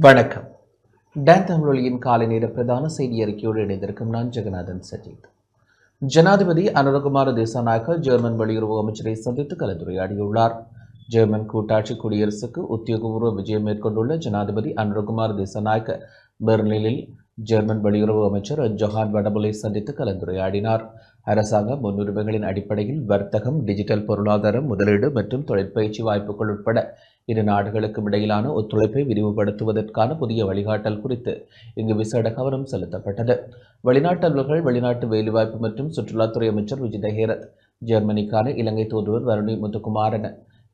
வணக்கம். டேன் தமிழொலியின் காலை நேர பிரதான செய்தி அறிக்கையோடு இணைந்திருக்கும் நான் ஜெகநாதன் சஜித். ஜனாதிபதி அனுரகுமார தேசாநாயக்க ஜெர்மன் வெளியுறவு அமைச்சரை சந்தித்து கலந்துரையாடியுள்ளார். ஜெர்மன் கூட்டாட்சி குடியரசுக்கு உத்தியோகபூர்வ விஜயம் மேற்கொண்டுள்ள ஜனாதிபதி அனுரகுமார் தேசாநாயக்க பெர்லினில் ஜெர்மன் வெளியுறவு அமைச்சர் ஜொஹான் வடபுலை சந்தித்து கலந்துரையாடினார். அரசாங்க முன்னுரிமைகளின் அடிப்படையில் வர்த்தகம் டிஜிட்டல் பொருளாதாரம் முதலீடு மற்றும் தொழிற்பயிற்சி வாய்ப்புகள் உட்பட இரு நாடுகளுக்கும் இடையிலான ஒத்துழைப்பை விரிவுபடுத்துவதற்கான புதிய வழிகாட்டல் குறித்து இங்கு விசேட கவனம் செலுத்தப்பட்டது. வெளிநாட்டு வெளிநாட்டு வேலைவாய்ப்பு மற்றும் சுற்றுலாத்துறை அமைச்சர் விஜித ஹேரத் ஜெர்மனிக்கான இலங்கை தூதுவர் வருணி முத்துக்குமாரன்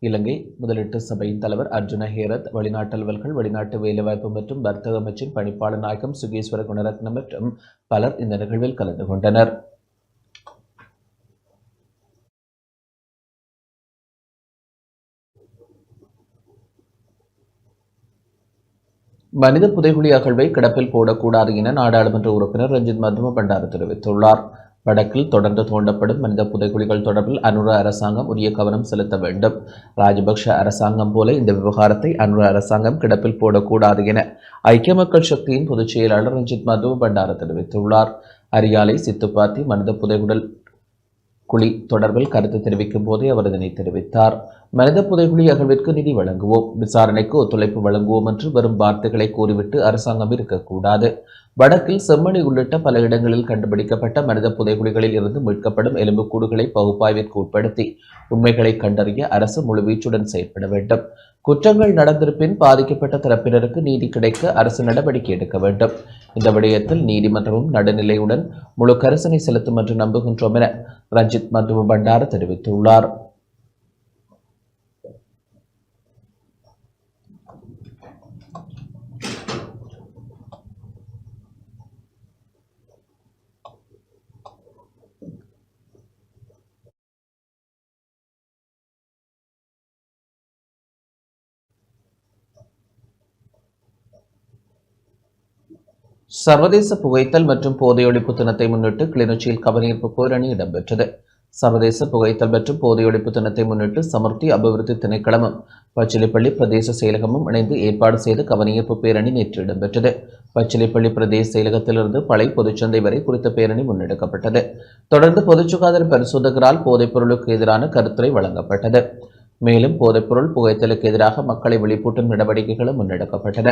இலங்கை முதலீட்டு சபையின் தலைவர் அர்ஜுன ஹேரத் வெளிநாட்டு அலுவல்கள் வெளிநாட்டு வேலைவாய்ப்பு மற்றும் வர்த்தக அமைச்சின் பணிப்பாளர் நாயகம் சுகேஸ்வர குணரத்னம் மற்றும் பலர் இந்த நிகழ்வில் கலந்து கொண்டனர். மனித புதைகுழி அகழ்வை கிடப்பில் போடக்கூடாது என நாடாளுமன்ற உறுப்பினர் ரஞ்சித் மதும பண்டார தெரிவித்துள்ளார். வடக்கில் தொடர்ந்து தோண்டப்படும் மனித புதைகுழிகள் தொடர்பில் அனுர அரசாங்கம் உரிய கவனம் செலுத்த வேண்டும். ராஜபக்ஷ அரசாங்கம் போல இந்த விவகாரத்தை அனுர அரசாங்கம் கிடப்பில் போடக்கூடாது என ஐக்கிய மக்கள் சக்தியின் பொதுச் செயலாளர் ரஞ்சித் மது பண்டார தெரிவித்துள்ளார். அரியாலை சித்துப்பாத்தி மனித புதைகுடல் குழி தொடர்பில் கருத்து தெரிவிக்கும் போதே அவர் இதனை தெரிவித்தார். மனித புதைகுழி அகழ்விற்கு நிதி வழங்குவோம். விசாரணைக்கு ஒத்துழைப்பு வழங்குவோம் என்று வரும் வார்த்தைகளை கூறிவிட்டு அரசாங்கம் இருக்கக்கூடாது. வடக்கில் செம்மணி உள்ளிட்ட பல இடங்களில் கண்டுபிடிக்கப்பட்ட மனித புதைகுழிகளில் இருந்து மீட்கப்படும் எலும்புக்கூடுகளை பகுப்பாய்விற்கு உட்படுத்தி உண்மைகளை கண்டறிய அரசு முழுவீச்சுடன் செயற்பட வேண்டும். குற்றங்கள் நடந்திருப்பின் பாதிக்கப்பட்ட தரப்பினருக்கு நீதி கிடைக்க அரசு நடவடிக்கை எடுக்க வேண்டும். இந்த விடயத்தில் நீதிமன்றமும் நடுநிலையுடன் முழு கரிசனை செலுத்தும் என்று நம்புகின்றோம் என ரஞ்சித் மதுப பண்டார தெரிவித்துள்ளார். சர்வதேச புகைத்தல் மற்றும் போதையொழிப்பு தினத்தை முன்னிட்டு கிளிநொச்சியில் கவனீர்ப்பு பேரணி இடம்பெற்றது. சர்வதேச புகைத்தல் மற்றும் போதையொழிப்பு தினத்தை முன்னிட்டு சமர்த்தி அபிவிருத்தி திணைக்களமும் பச்சிலைப்பள்ளி பிரதேச செயலகமும் இணைந்து ஏற்பாடு செய்த கவனீர்ப்பு பேரணி நேற்று இடம்பெற்றது. பச்சிலைப்பள்ளி பிரதேச செயலகத்திலிருந்து பழைய பொதுச்சந்தை வரை குறித்த பேரணி முன்னெடுக்கப்பட்டது. தொடர்ந்து பொதுச் சுகாதார பரிசோதகரால் போதைப் பொருளுக்கு எதிரான கருத்துரை வழங்கப்பட்டது. மேலும் போதைப்பொருள் புகைத்தலுக்கு எதிராக மக்களை விழிப்பூட்டும் நடவடிக்கைகளும் முன்னெடுக்கப்பட்டன.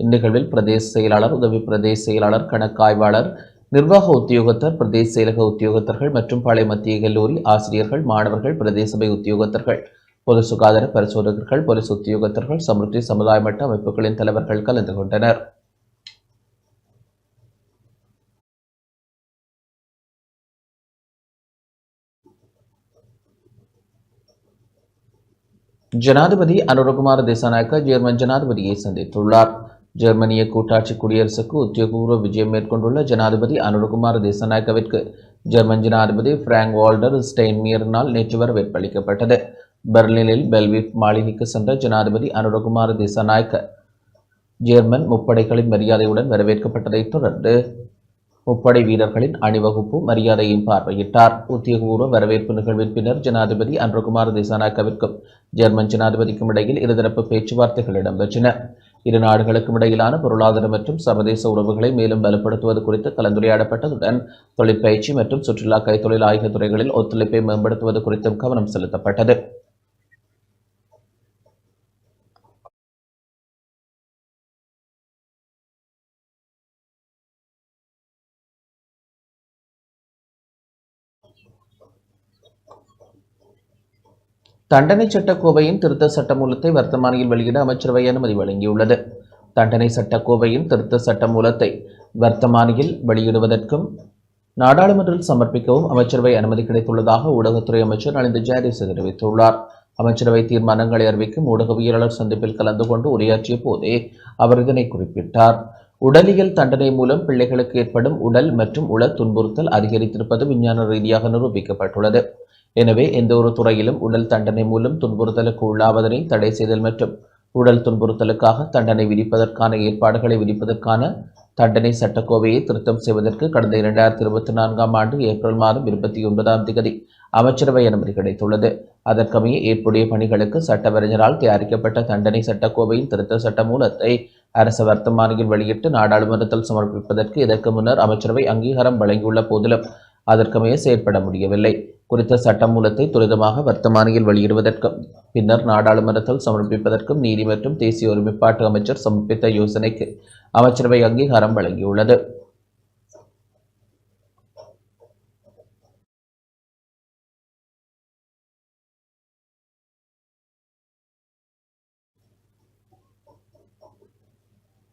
இந்நிகழ்வில் பிரதேச செயலாளர் உதவி பிரதேச செயலாளர் கணக்காய்வாளர் நிர்வாக உத்தியோகத்தர் பிரதேச செயலக உத்தியோகத்தர்கள் மற்றும் பழைய மத்திய கல்லூரி ஆசிரியர்கள் மாணவர்கள் பிரதேச சபை உத்தியோகத்தர்கள் பொது சுகாதார பரிசோதகர்கள் போலீஸ் உத்தியோகத்தர்கள் சமிருத்தி சமுதாய மட்ட அமைப்புகளின் தலைவர்கள் கலந்து கொண்டனர். ஜனாதிபதி அனுரகுமார் திசாநாயக்க ஜெர்மன் ஜனாதிபதியை சந்தித்துள்ளார். ஜெர்மனிய கூட்டாட்சி குடியரசுக்கு உத்தியோகபூர்வ விஜயம் மேற்கொண்டுள்ள ஜனாதிபதி அனுரகுமார் திசாநாயக்கவிற்கு ஜெர்மன் ஜனாதிபதி பிராங்க் வால்டர் ஸ்டெயின்மியர்னால் நேற்று வரவேற்பளிக்கப்பட்டது பெர்லினில் பெல்விப் மாளிகைக்கு சென்ற ஜனாதிபதி அனுரகுமார் திசாநாயக்க ஜெர்மன் முப்படைகளின் மரியாதையுடன் வரவேற்கப்பட்டதைத் தொடர்ந்து முப்படை வீரர்களின் அணிவகுப்பு மரியாதையும் பார்வையிட்டார். உத்தியோகபூர்வ வரவேற்பு நிகழ்வின் பின்னர் ஜனாதிபதி அன்றகுமார் திசானாக்கவிற்கும் ஜெர்மன் ஜனாதிபதிக்கும் இடையில் இருதரப்பு பேச்சுவார்த்தைகள் இடம்பெற்றன. இரு நாடுகளுக்கும் இடையிலான பொருளாதார மற்றும் சர்வதேச உறவுகளை மேலும் வலுப்படுத்துவது குறித்து கலந்துரையாடப்பட்டதுடன் தொழிற்பயிற்சி மற்றும் சுற்றுலா கைத்தொழில் ஆகிய துறைகளில் ஒத்துழைப்பை மேம்படுத்துவது குறித்தும் கவனம் செலுத்தப்பட்டது. தண்டனை சட்டக்கோவையின் திருத்த சட்டமூலத்தை வர்த்தமானியில் வெளியிட அமைச்சரவை அனுமதி வழங்கியுள்ளது. தண்டனை சட்டக்கோவையின் திருத்த சட்டமூலத்தை வர்த்தமானியில் வெளியிடுவதற்கும் நாடாளுமன்றத்தில் சமர்ப்பிக்கவும் அமைச்சரவை அனுமதி கிடைத்துள்ளதாக ஊடகத்துறை அமைச்சர் நலிந்த ஜாரிஸ் தெரிவித்துள்ளார். அமைச்சரவை தீர்மானங்களை அறிவிக்கும் ஊடகவியலாளர் சந்திப்பில் கலந்து கொண்டு உரையாற்றிய போதே அவர் இதனை குறிப்பிட்டார். உடலியல் தண்டனை மூலம் பிள்ளைகளுக்கு ஏற்படும் உடல் மற்றும் உள துன்புறுத்தல் அதிகரித்திருப்பது விஞ்ஞான ரீதியாக நிரூபிக்கப்பட்டுள்ளது. எனவே எந்த ஒரு துறையிலும் உடல் தண்டனை மூலம் துன்புறுத்தலுக்கு உள்ளாவதனை தடை செய்தல் மற்றும் உடல் துன்புறுத்தலுக்காக தண்டனை விதிப்பதற்கான ஏற்பாடுகளை விதிப்பதற்கான தண்டனை சட்டக்கோவையை திருத்தம் செய்வதற்கு கடந்த இரண்டாயிரத்தி இருபத்தி நான்காம் ஆண்டு ஏப்ரல் மாதம் இருபத்தி ஒன்பதாம் தேதி அமைச்சரவை அனுமதி கிடைத்துள்ளது. அதற்கமைய ஏற்புடைய பணிகளுக்கு சட்டவறிஞரால் தயாரிக்கப்பட்ட தண்டனை சட்டக்கோவையின் திருத்த சட்ட மூலத்தை அரசு வர்த்தமானியில் வெளியிட்டு நாடாளுமன்றத்தில் சமர்ப்பிப்பதற்கு இதற்கு முன்னர் அமைச்சரவை அங்கீகாரம் வழங்கியுள்ள போதிலும் அதற்கமைய செயற்பட முடியவில்லை. குறித்த சட்டமூலத்தை துரிதமாக வர்த்தமானியில் வெளியிடுவதற்கும் பின்னர் நாடாளுமன்றத்தில் சமர்ப்பிப்பதற்கும் நீதி மற்றும் தேசிய ஒருமைப்பாட்டு அமைச்சர் சமர்ப்பித்த யோசனைக்கு அமைச்சரவை அங்கீகாரம் வழங்கியுள்ளது.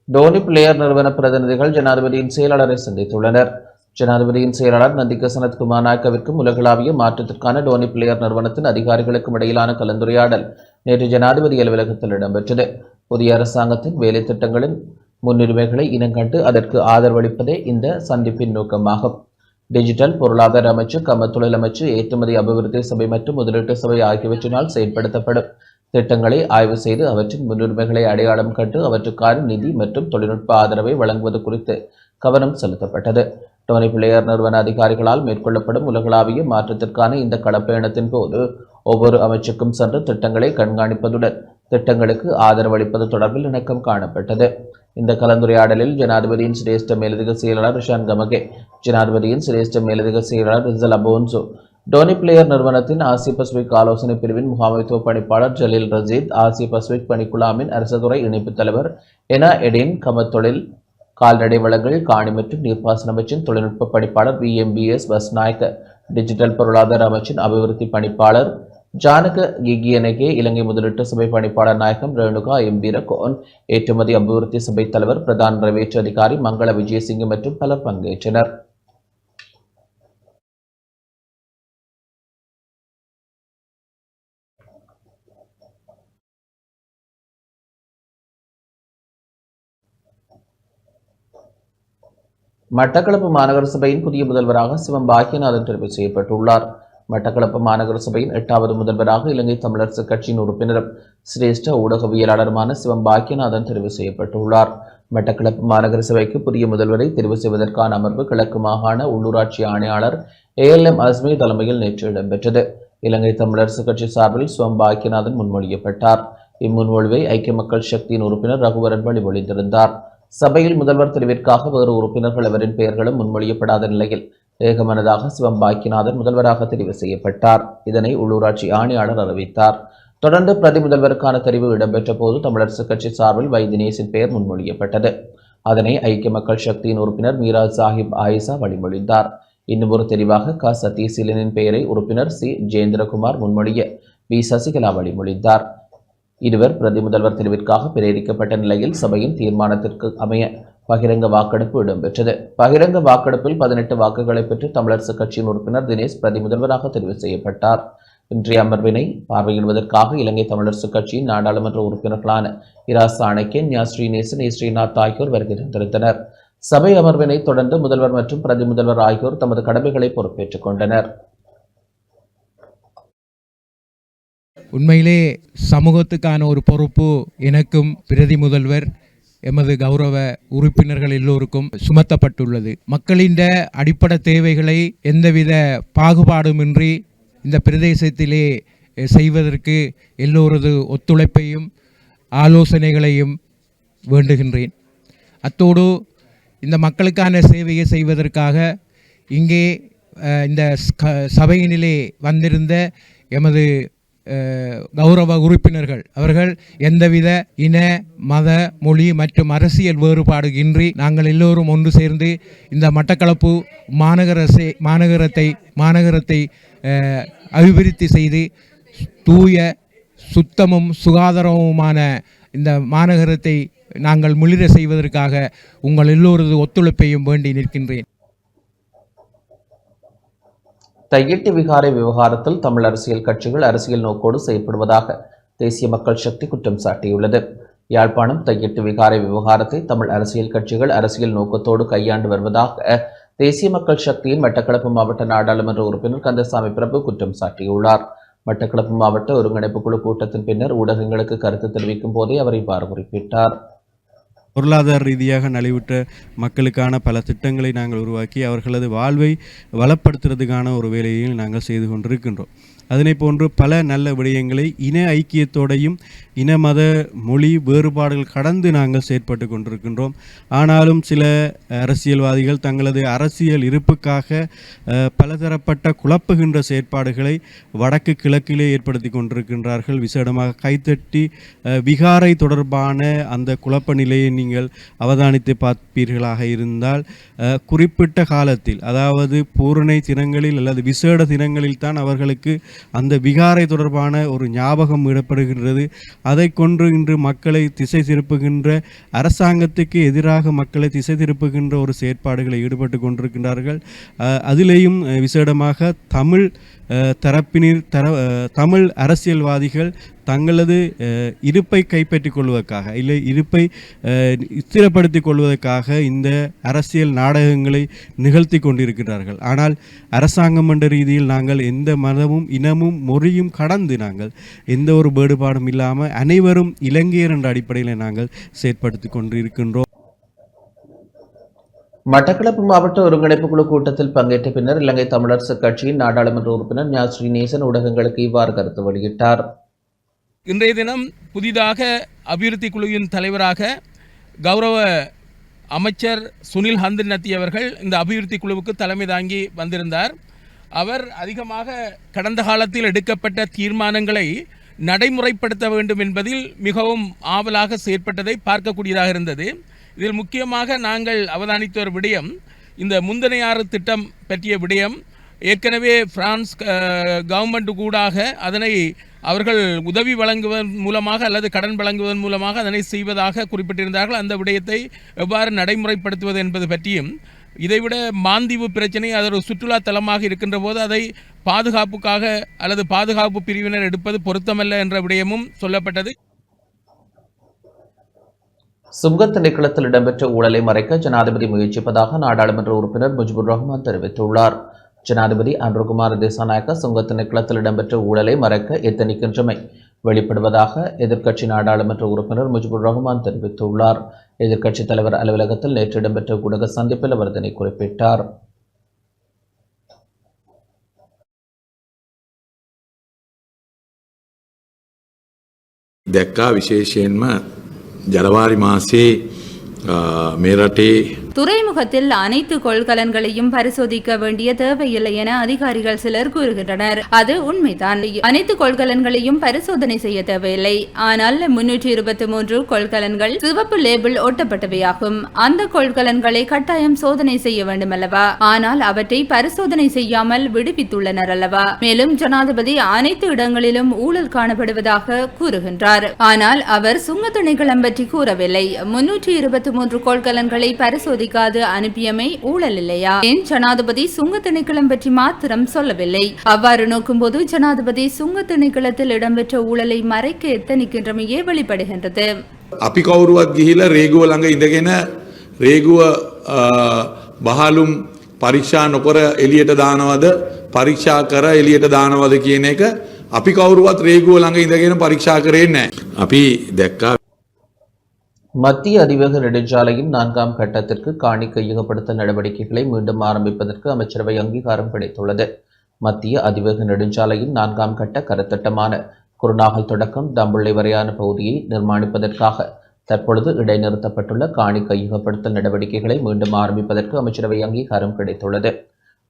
டோனி பிளேயர் நிறுவன பிரதிநிதிகள் ஜனாதிபதியின் செயலாளரை சந்தித்துள்ளனர். ஜனாதிபதியின் செயலாளர் நந்திக சனத்குமார் நாயக்கவிற்கும் உலகளாவிய மாற்றத்திற்கான டோனி பிளேயர் நிறுவனத்தின் அதிகாரிகளுக்கும் இடையிலான கலந்துரையாடல் நேற்று ஜனாதிபதி அலுவலகத்தில் இடம்பெற்றது. புதிய அரசாங்கத்தின் வேலை திட்டங்களின் முன்னுரிமைகளை இனங்கண்டு அதற்கு ஆதரவளிப்பதே இந்த சந்திப்பின் நோக்கமாகும். டிஜிட்டல் பொருளாதார அமைச்சு கம தொழில் அமைச்சு ஏற்றுமதி அபிவிருத்தி சபை மற்றும் முதலீட்டு சபை ஆகியவற்றினால் செயல்படுத்தப்படும். திட்டங்களை ஆய்வு செய்து அவற்றின் முன்னுரிமைகளை அடையாளம் கண்டு அவற்றுக்கான நிதி மற்றும் தொழில்நுட்ப ஆதரவை வழங்குவது குறித்து கவனம் செலுத்தப்பட்டது. டோனி பிளேயர் நிறுவன அதிகாரிகளால் மேற்கொள்ளப்படும் உலகளாவிய மாற்றத்திற்கான இந்த களப்பயணத்தின் போது ஒவ்வொரு அமைச்சுக்கும் சென்று திட்டங்களை கண்காணிப்பதுடன் திட்டங்களுக்கு ஆதரவளிப்பது தொடர்பில் இணக்கம் காணப்பட்டது. இந்த கலந்துரையாடலில் ஜனாதிபதியின் சிரேஷ்ட மேலதிக செயலாளர் ரிஷான் கமகே ஜனாதிபதியின் சிரேஷ்ட மேலதிக செயலாளர் ரிசல் அபோன்சோ டோனி பிளேயர் நிறுவனத்தின் ஆசிய பசிபிக் ஆலோசனை பிரிவின் முகாமைத்துவ பணிப்பாளர் ஜலீல் ரஜீத் ஆசிய பசிபிக் பணிக்குழாமின் அரசுத்துறை இணைப்புத் தலைவர் எனா எடின் கமத்தொழில் கால்நடை வளங்கள் காணி மற்றும் நீர்ப்பாசன அமைச்சின் தொழில்நுட்ப பணிப்பாளர் விஎம்பிஎஸ் பஸ்நாயக்க டிஜிட்டல் பொருளாதார அமைச்சின் அபிவிருத்தி பணிப்பாளர் ஜானக கிகியனகே இலங்கை முதலீட்டு சபை பணிப்பாளர் நாயகம் ரேணுகா எம்பீரகோன் ஏற்றுமதி அபிவிருத்தி சபை தலைவர் பிரதான் நிறைவேற்று அதிகாரி மங்கள விஜயசிங்க மற்றும் பலர் பங்கேற்றனர். மட்டக்களப்பு மாநகர சபையின் புதிய முதல்வராக சிவம் பாக்கியநாதன் தெரிவு செய்யப்பட்டுள்ளார். மட்டக்களப்பு மாநகர சபையின் எட்டாவது முதல்வராக இலங்கை தமிழரசு கட்சியின் உறுப்பினரும் சிரேஷ்ட ஊடகவியலாளருமான சிவம் பாக்கியநாதன் தெரிவு செய்யப்பட்டுள்ளார். மட்டக்களப்பு மாநகர சபைக்கு புதிய முதல்வரை தெரிவு செய்வதற்கான அமர்வு கிழக்கு மாகாண உள்ளூராட்சி ஆணையாளர் ஏஎல்எம் அஸ்மி தலைமையில் நேற்று இடம்பெற்றது. இலங்கை தமிழரசு கட்சி சார்பில் சிவம் பாக்கியநாதன் முன்மொழியப்பட்டார். இம்முன்மொழிவை ஐக்கிய மக்கள் சக்தியின் உறுப்பினர் ரகுவரன் வழிமொழிந்திருந்தார் சபையில் முதல்வர் தெரிவிற்காக வேறு உறுப்பினர்கள் அவரின் பெயர்களும் முன்மொழியப்படாத நிலையில் ஏகமனதாக சிவம் பாக்கியநாதன் முதல்வராக தெரிவு செய்யப்பட்டார். இதனை உள்ளூராட்சி ஆணையாளர் அறிவித்தார். தொடர்ந்து பிரதி முதல்வருக்கான தெரிவு இடம்பெற்ற போது தமிழரசுக் கட்சி சார்பில் வை பெயர் முன்மொழியப்பட்டது. அதனை ஐக்கிய மக்கள் சக்தியின் உறுப்பினர் மீரா சாஹிப் ஆயிசா வழிமொழிந்தார். இன்னும் ஒரு தெரிவாக க. சதீசீலனின் பெயரை உறுப்பினர் சி. ஜெயேந்திரகுமார் முன்மொழிய வி சசிகலா வழிமொழிந்தார். இருவர் பிரதி முதல்வர் தெரிவிற்காக பிரேரிக்கப்பட்ட நிலையில் சபையின் தீர்மானத்திற்கு அமைய பகிரங்க வாக்கெடுப்பு இடம்பெற்றது. பகிரங்க வாக்கெடுப்பில் பதினெட்டு வாக்குகளை பெற்று தமிழரசுக் கட்சியின் உறுப்பினர் தினேஷ் பிரதி முதல்வராக தெரிவு செய்யப்பட்டார். இன்றைய அமர்வினை பார்வையிடுவதற்காக இலங்கை தமிழரசுக் கட்சியின் நாடாளுமன்ற உறுப்பினர்களான இரா சாணக்கியன் ஞா ஸ்ரீநேசன் ஏ ஸ்ரீநாத் ஆகியோர் வருகை தந்திருந்தனர். சபை அமர்வினை தொடர்ந்து முதல்வர் மற்றும் பிரதி முதல்வர் ஆகியோர் தமது கடமைகளை பொறுப்பேற்றுக் கொண்டனர். உண்மையிலே சமூகத்துக்கான ஒரு பொறுப்பு எனக்கும் பிரதி முதல்வர் எமது கௌரவ உறுப்பினர்கள் எல்லோருக்கும் சுமத்தப்பட்டுள்ளது. மக்களின் அடிப்படை தேவைகளை எந்தவித பாகுபாடுமின்றி இந்த பிரதேசத்திலே செய்வதற்கு எல்லோரது ஒத்துழைப்பையும் ஆலோசனைகளையும் வேண்டுகின்றேன். அத்தோடு இந்த மக்களுக்கான சேவையை செய்வதற்காக இங்கே இந்த சபையினிலே வந்திருந்த எமது கௌரவ உறுப்பினர்கள். அவர்கள் எந்தவித இன மத மொழி மற்றும் அரசியல் வேறுபாடு இன்றி நாங்கள் எல்லோரும் ஒன்று சேர்ந்து இந்த மட்டக்களப்பு மாநகர மாநகரத்தை மாநகரத்தை அபிவிருத்தி செய்து தூய சுத்தமும் சுகாதாரமுமான இந்த மாநகரத்தை நாங்கள் முளிர செய்வதற்காக உங்கள் எல்லோரது ஒத்துழைப்பையும் வேண்டி நிற்கின்றேன். தையிட்டு விகாரை விவகாரத்தில் தமிழ் அரசியல் கட்சிகள் அரசியல் நோக்கோடு செயல்படுவதாக தேசிய மக்கள் சக்தி குற்றம் சாட்டியுள்ளது. யாழ்ப்பாணம் தையிட்டு விகாரை விவகாரத்தை தமிழ் அரசியல் கட்சிகள் அரசியல் நோக்கத்தோடு கையாண்டு வருவதாக தேசிய மக்கள் சக்தியின் மட்டக்களப்பு மாவட்ட நாடாளுமன்ற உறுப்பினர் கந்தசாமி பிரபு குற்றம் சாட்டியுள்ளார். மட்டக்களப்பு மாவட்ட ஒருங்கிணைப்பு குழு கூட்டத்தின் பின்னர் ஊடகங்களுக்கு கருத்து தெரிவிக்கும் போதே அவர் இவ்வாறு குறிப்பிட்டார். பொருளாதார ரீதியாக நலிவுற்ற மக்களுக்கான பல திட்டங்களை நாங்கள் உருவாக்கி அவர்களது வாழ்வை வளப்படுத்துறதுக்கான ஒரு வேலையை நாங்கள் செய்து கொண்டிருக்கின்றோம். அதனை போன்று பல நல்ல விடயங்களை இன ஐக்கியத்தோடையும் இன மத மொழி வேறுபாடுகள் கடந்து நாங்கள் செயற்பட்டு கொண்டிருக்கின்றோம். ஆனாலும் சில அரசியல்வாதிகள் தங்களது அரசியல் இருப்புக்காக பலதரப்பட்ட குழப்புகின்ற செயற்பாடுகளை வடக்கு கிழக்கிலே ஏற்படுத்தி கொண்டிருக்கின்றார்கள். விசேடமாக கைத்தட்டி விகாரை தொடர்பான அந்த குழப்ப நிலையை நீங்கள் அவதானித்து பார்ப்பீர்களாக இருந்தால் குறிப்பிட்ட காலத்தில் அதாவது பூரணை தினங்களில் அல்லது விசேட தினங்களில் தான் அவர்களுக்கு அந்த விகாரை தொடர்பான ஒரு ஞாபகம் இடப்படுகின்றது. அதை கொண்டு இன்று மக்களை திசை திருப்புகின்ற அரசாங்கத்துக்கு எதிராக மக்களை திசை திருப்புகின்ற ஒரு செயற்பாடுகளை ஈடுபட்டு கொண்டிருக்கின்றார்கள். அஹ், அதிலேயும் விசேடமாக தமிழ் அஹ், தரப்பினர் தர தமிழ் அரசியல்வாதிகள் தங்களது இருப்பை கைப்பற்றிக் கொள்வதற்காக இல்லை இருப்பை ஸ்திரப்படுத்தி கொள்வதற்காக இந்த அரசியல் நாடகங்களை நிகழ்த்தி கொண்டிருக்கிறார்கள் ஆனால் அரசாங்கம் என்ற ரீதியில் நாங்கள் எந்த மதமும் இனமும் மொழியும் கடந்து நாங்கள் எந்த ஒரு வேறுபாடும் இல்லாமல் அனைவரும் இலங்கையர் என்ற அடிப்படையில் நாங்கள் செயற்படுத்தி கொண்டிருக்கின்றோம். மட்டக்களப்பு மாவட்ட ஒருங்கிணைப்பு குழு கூட்டத்தில் பங்கேற்ற பின்னர் இலங்கை தமிழரசுக் கட்சியின் நாடாளுமன்ற உறுப்பினர் ஞா. ஸ்ரீநேசன் ஊடகங்களுக்கு இவ்வாறு கருத்து வெளியிட்டார். இன்றைய தினம் புதிதாக அபிவிருத்தி குழுவின் தலைவராக கௌரவ அமைச்சர் சுனில் ஹந்தனத்தி அவர்கள் இந்த அபிவிருத்தி குழுவுக்கு தலைமை தாங்கி வந்திருந்தார். அவர் அதிகமாக கடந்த காலத்தில் எடுக்கப்பட்ட தீர்மானங்களை நடைமுறைப்படுத்த வேண்டும் என்பதில் மிகவும் ஆவலாக செயற்பட்டதை பார்க்கக்கூடியதாக இருந்தது. இதில் முக்கியமாக நாங்கள் அவதானித்த ஒரு விடயம் இந்த முந்தனையாறு திட்டம் பற்றிய விடயம் ஏற்கனவே பிரான்ஸ் கவர்மெண்ட் கூடாக அதனை அவர்கள் உதவி வழங்குவதன் மூலமாக அல்லது கடன் வழங்குவதன் மூலமாக அதனை செய்வதாக குறிப்பிட்டிருந்தார்கள். அந்த விடயத்தை எவ்வாறு நடைமுறைப்படுத்துவது என்பது பற்றியும் இதைவிட மாந்தீவு பிரச்சனை அது ஒரு சுற்றுலா தலமாக இருக்கின்ற போது அதை பாதுகாப்புக்காக அல்லது பாதுகாப்பு பிரிவினர் எடுப்பது பொருத்தமல்ல என்ற விடயமும் சொல்லப்பட்டது. சுங்க திணைக்களத்தில் இடம்பெற்ற ஊழலை மறைக்க ஜனாதிபதி முயற்சிப்பதாக நாடாளுமன்ற உறுப்பினர் முஜிபுர் ரஹ்மான் தெரிவித்துள்ளார். ஜனாதிபதி அன்ருகுமார் திசாநாயக்க சுங்க திணைக்களத்தில் இடம்பெற்ற ஊழலை மறைக்க எத்தனிக்கின்றமை வெளிப்படுவதாக எதிர்க்கட்சி நாடாளுமன்ற உறுப்பினர் முஜிபுர் ரஹ்மான் தெரிவித்துள்ளார் எதிர்க்கட்சித் தலைவர் அலுவலகத்தில் நேற்று இடம்பெற்ற ஊடக சந்திப்பில் அவர் இதனை குறிப்பிட்டார் දැක්කා විශේෂයෙන්ම ජනවාරි මාසේ අ, මේ රටේ துறைமுகத்தில் அனைத்து கொள்கலன்களையும் பரிசோதிக்க வேண்டிய தேவையில்லை என அதிகாரிகள் சிலர் கூறுகின்றனர். அது உண்மைதான். அனைத்து கொள்கலன்களையும் பரிசோதனை செய்ய தேவையில்லை. ஆனால் முன்னூற்றி இருபத்தி மூன்று கொள்கலன்கள் சிவப்பு லேபிள் ஒட்டப்பட்டவையாகும். அந்த கொள்கலன்களை கட்டாயம் சோதனை செய்ய வேண்டும் அல்லவா ஆனால் அவற்றை பரிசோதனை செய்யாமல் விடுவித்துள்ளனர் அல்லவா? மேலும் ஜனாதிபதி அனைத்து இடங்களிலும் ஊழல் காணப்படுவதாக கூறுகின்றார். ஆனால் அவர் சுங்க திணைக்களம் பற்றி கூறவில்லை. முன்னூற்றி இருபத்தி மூன்று கொள்கலன்களை பரிசோதிக்காது அனுப்பியமை ஊழல் இல்லையா ஏன் ஜனாதிபதி சுங்க திணைக்களம் பற்றி மாத்திரம் சொல்லவில்லை அவ்வாறு நோக்கும்போது ஜனாதிபதி சுங்க திணைக்களத்தில் இடம்பெற்ற ஊழலை மறைக்க எத்தனிக்கின்றமையே வெளிப்படுகின்றது අපි කවුරුවත් ගිහිලා රේගුව ළඟ ඉඳගෙන රේගුව අ, බහලුම් පරීක්ෂා නොකර එලියට දානවද පරීක්ෂා කර එලියට දානවද කියන එක අපි කවුරුවත් රේගුව ළඟ ඉඳගෙන පරීක්ෂා කරේ නැහැ. අපි දැක්කා மத்திய அதிவேக நெடுஞ்சாலையின் நான்காம் கட்டத்திற்கு காணி கையகப்படுத்தல் நடவடிக்கைகளை மீண்டும் ஆரம்பிப்பதற்கு அமைச்சரவை அங்கீகாரம் கிடைத்துள்ளது. மத்திய அதிவேக நெடுஞ்சாலையின் நான்காம் கட்ட கருத்திட்டமான குருநாகல் தொடக்கம் தம்புள்ளை வரையான பகுதியை நிர்மாணிப்பதற்காக தற்பொழுது இடைநிறுத்தப்பட்டுள்ள காணி கையகப்படுத்தல் நடவடிக்கைகளை மீண்டும் ஆரம்பிப்பதற்கு அமைச்சரவை அங்கீகாரம் கிடைத்துள்ளது.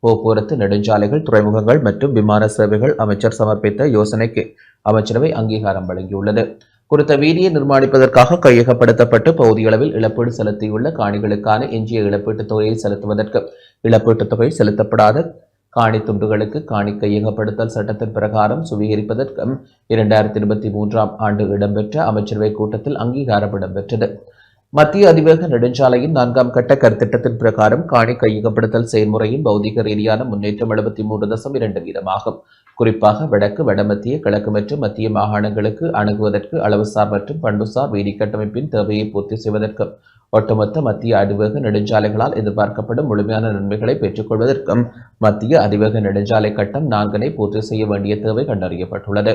போக்குவரத்து நெடுஞ்சாலைகள் துறைமுகங்கள் மற்றும் விமான சேவைகள் அமைச்சர் சமர்ப்பித்த யோசனைக்கு அமைச்சரவை அங்கீகாரம் வழங்கியுள்ளது. குறித்த வீதியை நிர்மாணிப்பதற்காக கையகப்படுத்தப்பட்டு பகுதியளவில் இழப்பீடு செலுத்தியுள்ள காணிகளுக்கான எஞ்சிய இழப்பீட்டுத் தொகையை செலுத்துவதற்கு இழப்பீட்டுத் தொகை செலுத்தப்படாத காணி துண்டுகளுக்கு காணி கையகப்படுத்தல் சட்டத்தின் பிரகாரம் சுவீகரிப்பதற்கும் இரண்டாயிரத்தி இருபத்தி மூன்றாம் ஆண்டு இடம்பெற்ற அமைச்சரவை கூட்டத்தில் அங்கீகாரம் இடம்பெற்றது. மத்திய அதிவேக நெடுஞ்சாலையின் நான்காம் கட்ட கருத்திட்டத்தின் பிரகாரம் காணி கையகப்படுத்தல் செயல்முறையின் பௌதிக ரீதியான முன்னேற்றம் எழுபத்தி மூன்று தசம் இரண்டு வீதமாகும். குறிப்பாக வடக்கு வடமத்திய கிழக்கு மற்றும் மத்திய மாகாணங்களுக்கு அணுகுவதற்கு அளவுசார் மற்றும் பண்புசார் வீதி கட்டமைப்பின் தேவையை பூர்த்தி செய்வதற்கும் ஒட்டுமொத்த மத்திய அதிவேக நெடுஞ்சாலைகளால் எதிர்பார்க்கப்படும் முழுமையான நன்மைகளை பெற்றுக்கொள்வதற்கும் மத்திய அதிவேக நெடுஞ்சாலை கட்டம் நான்கனை பூர்த்தி செய்ய வேண்டிய தேவை கண்டறியப்பட்டுள்ளது.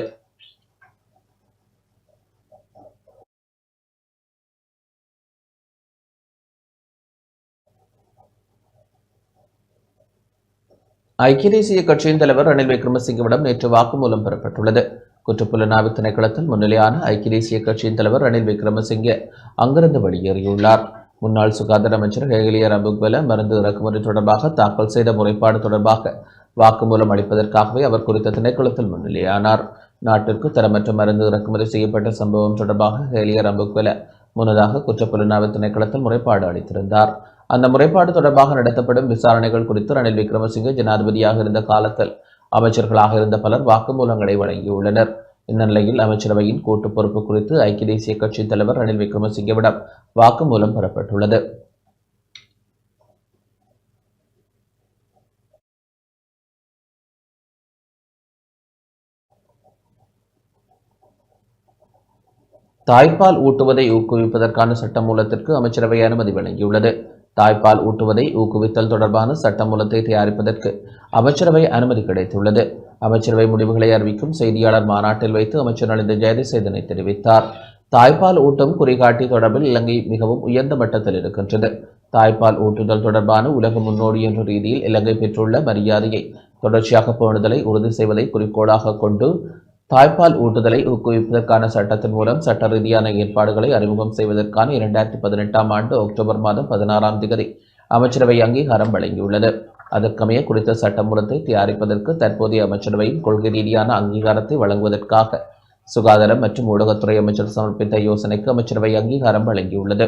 ஐக்கிய தேசிய கட்சியின் தலைவர் ரணில் விக்ரமசிங்கவிடம் நேற்று வாக்குமூலம் பெறப்பட்டுள்ளது. குற்றப்புலனாய்வு திணைக்களத்தில் முன்னிலையான ஐக்கிய தேசிய கட்சியின் தலைவர் ரணில் விக்ரமசிங்கே அங்கிருந்து வெளியேறியுள்ளார். முன்னாள் சுகாதார அமைச்சர் ஹேகலியர் அபுக்வெல மருந்து இறக்குமதி தொடர்பாக தாக்கல் செய்த முறைப்பாடு தொடர்பாக வாக்குமூலம் அளிப்பதற்காகவே அவர் குறித்த திணைக்களத்தில் முன்னிலையானார். நாட்டிற்கு தரமற்ற மருந்து இறக்குமதி செய்யப்பட்ட சம்பவம் தொடர்பாக ஹேலியர் ரம்புக்வெல முன்னதாக குற்றப்புலனாய்வு திணைக்களத்தில் முறைப்பாடு அளித்திருந்தார். அந்த முறைப்பாடு தொடர்பாக நடத்தப்படும் விசாரணைகள் குறித்து ரணில் விக்ரமசிங்கே ஜனாதிபதியாக இருந்த காலத்தில் அமைச்சர்களாக இருந்த பலர் வாக்குமூலங்களை வழங்கியுள்ளனர். இந்த நிலையில் அமைச்சரவையின் கூட்டு பொறுப்பு குறித்து ஐக்கிய தேசிய கட்சி தலைவர் ரணில் விக்ரமசிங்கவிடம் வாக்குமூலம் பெறப்பட்டுள்ளது. தாய்ப்பால் ஊட்டுவதை ஊக்குவிப்பதற்கான சட்டமூலத்திற்கு அமைச்சரவை அனுமதி வழங்கியுள்ளது. தாய்ப்பால் ஊட்டுவதை ஊக்குவித்தல் தொடர்பான சட்டமூலத்தை தயாரிப்பதற்கு அமைச்சரவை அனுமதி கிடைத்துள்ளது. அமைச்சரவை முடிவுகளை அறிவிக்கும் செய்தியாளர் மாநாட்டில் வைத்து அமைச்சர் நலிந்த ஜெயதிஸ் இதனை தெரிவித்தார். தாய்ப்பால் ஊட்டம் குறிகாட்டி தொடர்பில் இலங்கை மிகவும் உயர்ந்த மட்டத்தில் இருக்கின்றது. தாய்ப்பால் ஊட்டுதல் தொடர்பான உலக முன்னோடி என்ற ரீதியில் இலங்கை பெற்றுள்ள மரியாதையை தொடர்ச்சியாக பேணுதலை உறுதி செய்வதை குறிக்கோளாக கொண்டு தாய்ப்பால் ஊட்டுதலை ஊக்குவிப்பதற்கான சட்டத்தின் மூலம் சட்ட ரீதியான ஏற்பாடுகளை அறிமுகம் செய்வதற்கான இரண்டாயிரத்தி பதினெட்டாம் ஆண்டு அக்டோபர் மாதம் பதினாறாம் தேதி அமைச்சரவை அங்கீகாரம் வழங்கியுள்ளது. அதற்கமைய குறித்த சட்டமூலத்தை தயாரிப்பதற்கு தற்போதைய அமைச்சரவையின் கொள்கை ரீதியான அங்கீகாரத்தை வழங்குவதற்காக சுகாதாரம் மற்றும் ஊடகத்துறை அமைச்சர் சமர்ப்பித்த யோசனைக்கு அமைச்சரவை அங்கீகாரம் வழங்கியுள்ளது.